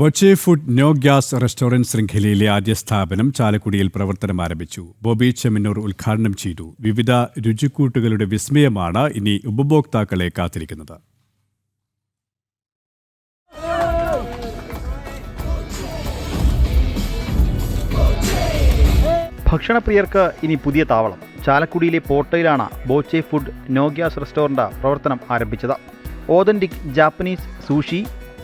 Boche food no gas restaurant ശൃംഖലയിലെ ആദ്യ സ്ഥാപനം ചാലക്കുടിയിൽ പ്രവർത്തനം ആരംഭിച്ചു. ബോബി ചെമ്മന്നൂർ ഉദ്ഘാടനം ചെയ്തു. വിവിധ രുചിക്കൂട്ടുകളുടെ വിസ്മയമാണ് ഇനി ഉപഭോക്താക്കളെ കാത്തിരിക്കുന്നത്. ഭക്ഷണപ്രിയർക്ക് ഇനി പുതിയ താവളം. ചാലക്കുടിയിലെ പോട്ടയിലാണ് Boche food no gas restaurant പ്രവർത്തനം ആരംഭിച്ചത്. ഓതന്റിക് ജാപ്പനീസ് സൂഷി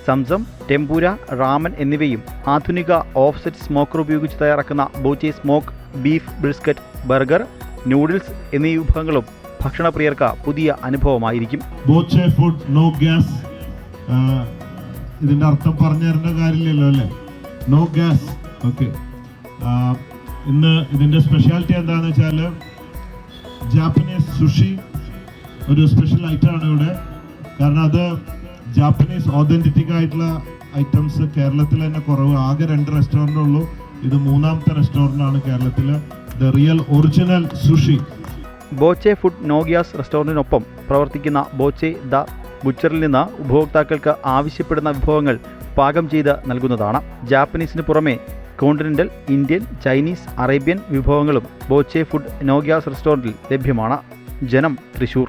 സംസം ടെമ്പൂര റാമൻ എന്നിവയും ആധുനിക ഓഫ്സെറ്റ് സ്മോക്കർ ഉപയോഗിച്ച് തയ്യാറാക്കുന്ന Boche smoke beef brisket burger noodles എന്നീ വിഭവങ്ങളും ഭക്ഷണപ്രിയർക്ക് പുതിയ അനുഭവമായിരിക്കും. ബോച്ചെ ഫുഡ് നോ ഗ്യാസ് ഇതിന്റെ അർത്ഥം പറഞ്ഞു തരേണ്ട കാര്യമില്ലല്ലോ അല്ലേ? നോ ഗ്യാസ് ഓക്കെ ഇന്ന് ഇതിന്റെ സ്പെഷ്യാലിറ്റി എന്താണെന്ന് വെച്ചാൽ ജാപ്പനീസ് സുഷി ഒരു സ്പെഷ്യൽ ഐറ്റം ആണ് ഇവിടെ. കാരണം അത് ജാപ്പനീസ് ഓതന്റിറ്റിക് ആയിട്ടുള്ള ഐറ്റംസ് കേരളത്തിൽ തന്നെ കുറവ്. ആകെ രണ്ട് റെസ്റ്റോറന്റ് ഉള്ളൂ. ഇത് മൂന്നാമത്തെ റെസ്റ്റോറന്റ് ആണ് കേരളത്തിൽ the real original sushi Boche food no gas റെസ്റ്റോറന്റിനൊപ്പം പ്രവർത്തിക്കുന്ന ബോച്ചെ ദ ബുച്ചറിൽ നിന്ന് ഉപഭോക്താക്കൾക്ക് ആവശ്യപ്പെടുന്ന വിഭവങ്ങൾ പാകം ചെയ്ത് നൽകുന്നതാണ്. ജാപ്പനീസിന് പുറമെ കോണ്ടിനെന്റൽ ഇന്ത്യൻ ചൈനീസ് അറേബ്യൻ വിഭവങ്ങളും ബോച്ചെ ഫുഡ് നോഗിയാസ് റെസ്റ്റോറന്റിൽ ലഭ്യമാണ്. ജനം തൃശൂർ.